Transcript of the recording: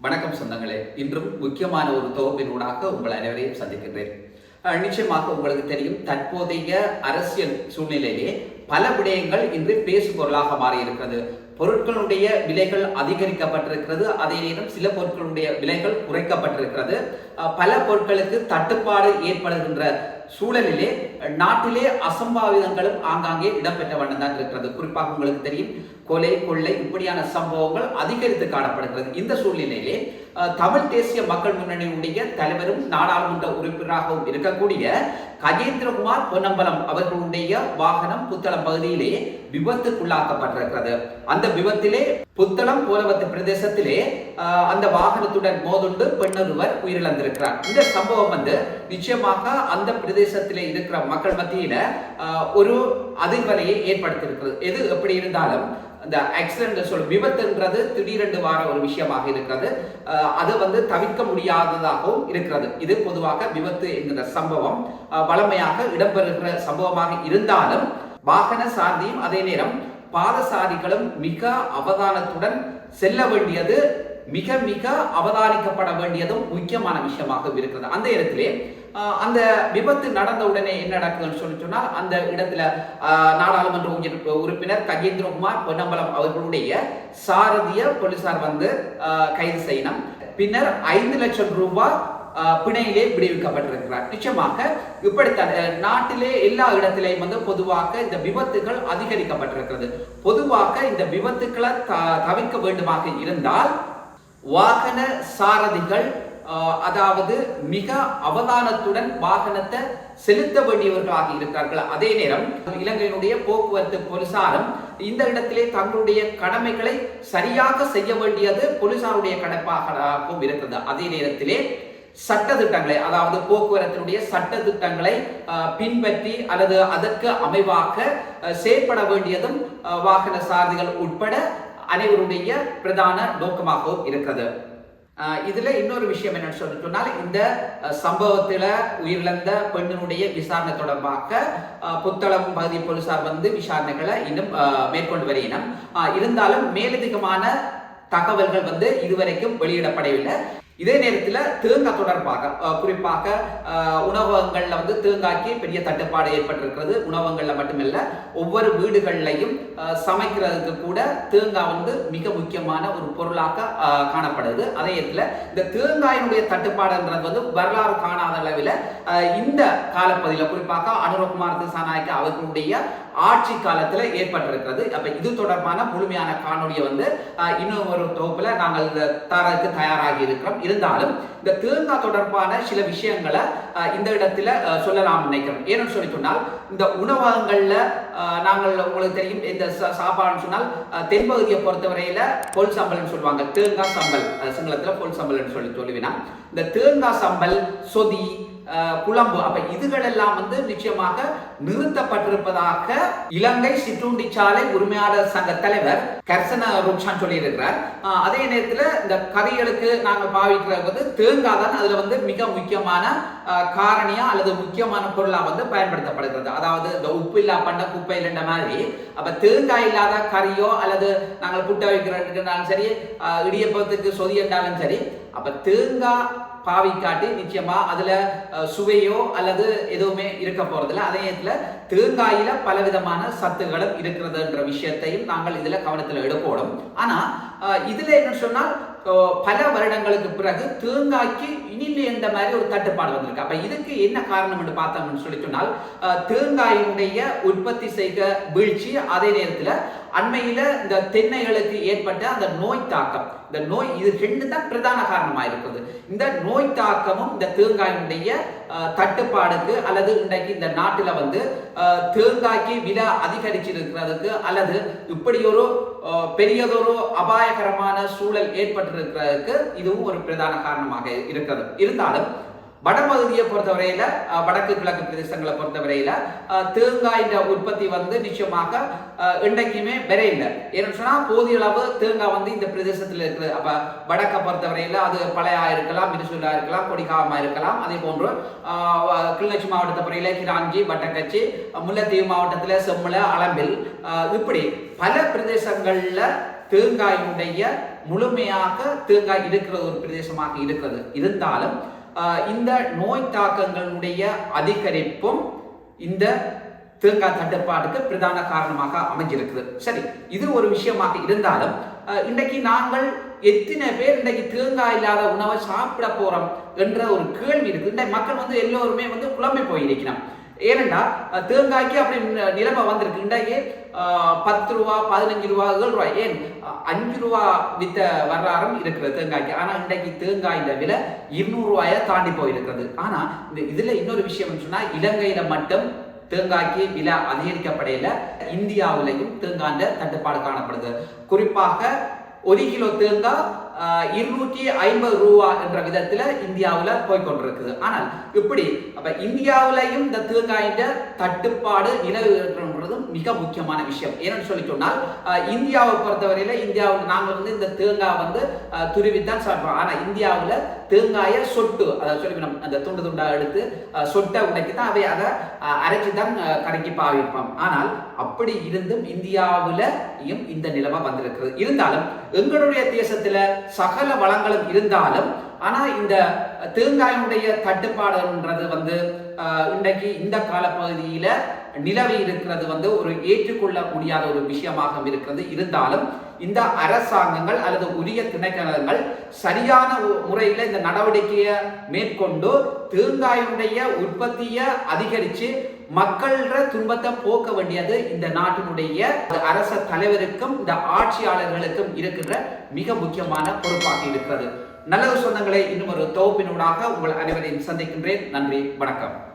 வணக்கம் சொந்தங்களே. இன்றும் முக்கியமான ஒரு தொகுப்பினூடாக உங்கள் அனைவரையும் சந்திக்கின்றேன். நிச்சயமாக உங்களுக்கு தெரியும் தற்போதைய அரசியல் சூழ்நிலையிலே பல விடயங்கள் இன்று பேசு பொருளாக மாறியிருக்கிறது. பொருட்களுடைய விலைகள் அதிகரிக்கப்பட்டிருக்கிறது. அதே நேரம் சில பொருட்களுடைய விலைகள் குறைக்கப்பட்டிருக்கிறது. பல பொருட்களுக்கு தட்டுப்பாடு ஏற்படுகின்ற சூழலிலே நாட்டிலே அசம்பாவிதங்களும் ஆங்காங்கே இடம்பெற்ற வண்ணம் தான் இருக்கிறது. குறிப்பாக உங்களுக்கு தெரியும் கொலை கொள்ளை இப்படியான சம்பவங்கள் அதிகரித்து காணப்படுகிறது. இந்த சூழ்நிலையிலே தமிழ் தேசிய மக்கள் முன்னணியுடைய தலைவரும் நாடாளுமன்ற உறுப்பினராகவும் இருக்கக்கூடிய கஜேந்திரகுமார் பொன்னம்பலம் அவர்களுடைய வாகனம் புத்தளம் பகுதியிலே விபத்துக்குள்ளாக்கப்பட்டிருக்கிறது. அந்த விபத்திலே புத்தளம் போலவத்து பிரதேசத்திலே அந்த வாகனத்துடன் மோதுண்டு பெண்ணொருவர் உயிரிழந்திருக்கிறார். இந்த சம்பவம் வந்து நிச்சயமாக அந்த பிரதேசத்திலே இருக்கிற மக்கள் மத்தியில ஒரு அதிர்வலையை ஏற்படுத்தியிருக்கிறது. எது எப்படி இருந்தாலும் இந்த ஆக்சிடென்ட் சொல் விபத்துன்றது திடீரென்று வார ஒரு விஷயமாக இருக்கிறது. அது வந்து தவிர்க்க முடியாததாகவும் இருக்கிறது. இது பொதுவாக விபத்து என்கிற சம்பவம். வளமையாக இடம்பெறுகிற சம்பவமாக இருந்தாலும் வாகன சாரதியும் அதே நேரம் பாதசாரிகளும் மிக அவதானத்துடன் செல்ல வேண்டியது மிக மிக அவதானிக்கப்பட வேண்டியதும் முக்கியமான விஷயமாக இருக்கிறது. அந்த இடத்திலே அந்த விபத்து நடந்த உடனே என்ன நடக்குதுன்னு சொல்லி சொன்னால் அந்த இடத்துல நாடாளுமன்ற உறுப்பினர் கஜேந்திரகுமார் பொன்னம்பலம் அவர்களுடைய சாரதிய போலீசார் வந்து கைது செய்யணும். பின்னர் ஐந்து லட்சம் ரூபாய் பிணையிலே விடுவிக்கப்பட்டிருக்கிறார். நிச்சயமாக இப்படித்தான் நாட்டிலே எல்லா இடத்திலேயும் வந்து பொதுவாக இந்த விபத்துகள் அதிகரிக்கப்பட்டிருக்கிறது. பொதுவாக இந்த விபத்துக்களை த- தவிர்க்க வேண்டுமாக இருந்தால் வாகன சாரதிகள் அதாவது மிக அவதானத்துடன் வாகனத்தை செலுத்த வேண்டியவர்களாக இருக்கிறார்கள். அதே நேரம் இலங்கையினுடைய போக்குவரத்து போலீசாரும் இந்த இடத்திலே தங்களுடைய கடமைகளை சரியாக செய்ய வேண்டியது போலீசாருடைய கடப்பாகவும் இருக்கிறது அதே நேரத்திலே சட்ட திட்டங்களை அதாவது போக்குவரத்தினுடைய சட்ட திட்டங்களை பின்பற்றி அல்லது அதற்கு அமைவாக செயற்பட வேண்டியதும் வாகன சாரதிகள் உட்பட அனைவருடைய பிரதான நோக்கமாகவும் இருக்கிறது. இதுல இன்னொரு விஷயம் என்னன்னு சொல்லி சொன்னால் இந்த சம்பவத்துல உயிரிழந்த பெண்ணினுடைய விசாரணை தொடர்பாக புத்தளம் பகுதி போலீசார் வந்து விசாரணைகளை இன்னும் மேற்கொண்டு வருகினம் இருந்தாலும் மேலதிகமான தகவல்கள் வந்து இதுவரைக்கும் வெளியிடப்படவில்லை. இதே நேரத்தில் தேங்காய் தொடர்பாக குறிப்பாக உணவகங்களில் வந்து தேங்காய்க்கு பெரிய தட்டுப்பாடு ஏற்பட்டிருக்கிறது. உணவகங்களில் மட்டுமில்ல ஒவ்வொரு வீடுகள்லையும் சமைக்கிறதுக்கு கூட தேங்காய் வந்து மிக முக்கியமான ஒரு பொருளாக காணப்படுது. அதே நேரத்தில் இந்த தேங்காயினுடைய தட்டுப்பாடுன்றது வந்து வரலாறு காணாத அளவில் இந்த காலப்பகுதியில் குறிப்பாக அனுரகுமார் திசாநாயக்க அவர்களுடைய ஆட்சி காலத்தில் ஏற்பட்டிருக்கிறது. அப்போ இது தொடர்பான முழுமையான காணொலியை வந்து இன்னும் ஒரு தொகுப்பில் நாங்கள் இந்த தரதுக்கு தயாராகி இருக்கிறோம். இருந்தாலும் இந்த தேங்காய் தொடர்பான சில விஷயங்களை இந்த இடத்துல சொல்லலாம் நினைக்கிறோம். ஏன்னு சொல்லி சொன்னால் இந்த உணவகங்களில் நாங்கள் உங்களுக்கு தெரியும் இந்த சா- சாப்பாடுன்னு சொன்னால் தென்பகுதியை பொறுத்தவரையில் பொல் சம்பல்னு சொல்லுவாங்க. தேங்காய் சம்பல் சிங்களத்தில் பொல் சம்பல்னு சொல்லி சொல்லுவினா இந்த தேங்காய் சம்பல் சொதி அஹ், குழம்பு அப்ப இதுகளெல்லாம் வந்து நிச்சயமாக நிறுத்தப்பட்டிருப்பதாக இலங்கை சிற்றுண்டி சாலை உரிமையாளர் சங்க தலைவர் கர்சன ருக்ஷான் சொல்லியிருக்கிறார். அதே நேரத்தில் இந்த கதைகளுக்கு நாங்கள் பாவிக்கிறது வந்து தேங்காய் தான் அதுல வந்து மிக முக்கியமான காரணியா அல்லது முக்கியமான பொருளா வந்து பயன்படுத்தப்படுகிறது. அதாவது இந்த உப்பு இல்லா பண்ண குப்பை இல்லைன்ற மாதிரி. அப்ப தேங்காய் இல்லாத கறியோ அல்லது நாங்கள் புட்ட வைக்கிறதுக்குனாலும் சரி இடியப்பத்துக்கு சொதி என்றாலும் சரி அப்ப தேங்காய் பாவிக்காட்டி நிச்சயமா அதுல சுவையோ அல்லது எதுவுமே இருக்க போறதில்ல. அதே நேரத்துல தேங்காயில பலவிதமான சத்துகளும் இருக்கிறதுன்ற விஷயத்தையும் நாங்கள் இதுல கவனத்துல எடுப்போடும் ஆனா அஹ், இதுல என்ன சொன்னால் பல வருடங்களுக்கு பிறகு தேங்காய்க்கு இனில என்ற மாதிரி ஒரு தட்டுப்பாடு வந்திருக்கு. அப்ப இதுக்கு என்ன காரணம் என்று பார்த்தோம்னு சொல்லி சொன்னால் தேங்காயினுடைய உற்பத்தி செய்க வீழ்ச்சி அதே நேரத்தில் அண்மையில இந்த தென்னைகளுக்கு ஏற்பட்ட அந்த நோய் தாக்கம். இந்த நோய் இது ரெண்டு தான் பிரதான காரணமா இருக்குது. இந்த நோய் தாக்கமும் இந்த தேங்காயினுடைய தட்டுப்பாடுக்கு அல்லது இன்றைக்கு இந்த நாட்டுல வந்து தேங்காய்க்கு விலை அதிகரிச்சிருக்கிறதுக்கு அல்லது இப்படி ஒரு பெரியதொரு அபாயகரமான சூழல் ஏற்பட்டிருக்கிறதுக்கு இதுவும் ஒரு பிரதான காரணமாக இருக்கிறது. இருந்தாலும் வடபகுதியை பொறுத்தவரையில வடக்கு கிழக்கு பிரதேசங்களை பொறுத்தவரையில தேங்காயின் உற்பத்தி வந்து நிச்சயமாக இன்றைக்குமே என்றைக்குமே விரையில்லை ஏன்னு சொன்னா போதிய அளவு தேங்காய் வந்து இந்த பிரதேசத்தில் இருக்குது. அப்ப வடக்கை பொறுத்தவரையில அது பழையா இருக்கலாம் மிருசுலா இருக்கலாம் கொடிகாவமா இருக்கலாம். அதே போன்று கிளிநொச்சி மாவட்டத்தை பொறையில கிராஞ்சி வட்டக்கச்சி முல்லைத்தீவு மாவட்டத்தில் செம்மல அளம்பில் இப்படி பல பிரதேசங்கள்ல தேங்காயினுடைய முழுமையாக தேங்காய் இருக்கிற ஒரு பிரதேசமாக இருக்கிறது. இருந்தாலும் இந்த நோய் தாக்கங்களுடைய அதிகரிப்பும் இந்த தேங்காய் தட்டுப்பாடுக்கு பிரதான காரணமாக அமைஞ்சிருக்குது. சரி இது ஒரு விஷயமாக இருந்தாலும் இன்றைக்கு நாங்கள் எத்தனை பேர் இன்றைக்கு தேங்காய் இல்லாத உணவை சாப்பிட போறோம் என்ற ஒரு கேள்வி இருக்கு. இன்றைக்கு மக்கள் வந்து எல்லோருமே வந்து குழம்பி போயிருக்கிறோம். ஏனென்றா தேங்காய்க்கு அப்படி நி- நிலைமை வந்திருக்கு. இன்றைக்கு பத்து ரூபா பதினஞ்சு ரூபா ஏழு ரூபா ஏன் அஞ்சு ரூபா வித்த வரலாறும் இருக்கிறது தேங்காய்க்கு. ஆனா இன்றைக்கு தேங்காய் விலை இருநூறு ரூபாயை தாண்டி போயிருக்கிறது. ஆனா இந்த இதுல இன்னொரு விஷயம் சொன்னா இலங்கையில மட்டும் தேங்காய்க்கு விலை அதிகரிக்கப்படையில. இந்தியாவிலையும் தேங்காய் தட்டுப்பாடு காணப்படுது. குறிப்பாக ஒரு கிலோ தேங்காய் இருநூற்றி ஐம்பது ரூபா என்ற விதத்துல இந்தியாவில் போய் கொண்டிருக்குது ஆனால் இப்படி அப்ப இந்தியாவிலையும் இந்த தேங்காயின் தட்டுப்பாடு நிலவுகிறது மிக முக்கியமான விஷயம். ஏன்னு சொல்லி சொன்னால் இந்தியாவை பொறுத்தவரையில இந்தியாவில் நாங்கள் வந்து இந்த தேங்காய் வந்து துருவித்தான் சாப்பிடுவோம் ஆனால் இந்தியாவில் தேங்காயை சொட்டு அதை சொல்லி நம்ம அந்த துண்டு துண்டா எடுத்து சொட்டை உடைக்கி தான் அவை அதை அரைச்சி தான் கரைக்கி பாவிப்போம். ஆனால் அப்படி இருந்தும் இந்தியாவிலையும் இந்த நிலைமை வந்திருக்கிறது. இருந்தாலும் எங்களுடைய தேசத்தில் சகல வளங்களும் இருந்தாலும் ஆனால் இந்த தேங்காயினுடைய தட்டுப்பாடுன்றது வந்து இன்றைக்கு இந்த காலப்பகுதியில் நிலவி இருக்கிறது வந்து ஒரு ஏற்றுக்கொள்ள முடியாத ஒரு விஷயமாக இருக்கிறது. இருந்தாலும் இந்த அரசாங்கங்கள் அல்லது உரிய திணைக்களங்கள் சரியான முறையில் இந்த நடவடிக்கையை மேற்கொண்டு தேங்காயினுடைய உற்பத்தியை அதிகரித்து மக்கள துன்பத்தை போக்க வேண்டியது இந்த நாட்டினுடைய அரச தலைவருக்கும் இந்த ஆட்சியாளர்களுக்கும் இருக்கின்ற மிக முக்கியமான பொறுப்பாக இருக்கிறது. நல்ல சொந்தங்களை இன்னும் ஒரு தொகுப்பினூடாக உங்கள் அனைவரையும் சந்திக்கின்றேன். நன்றி வணக்கம்.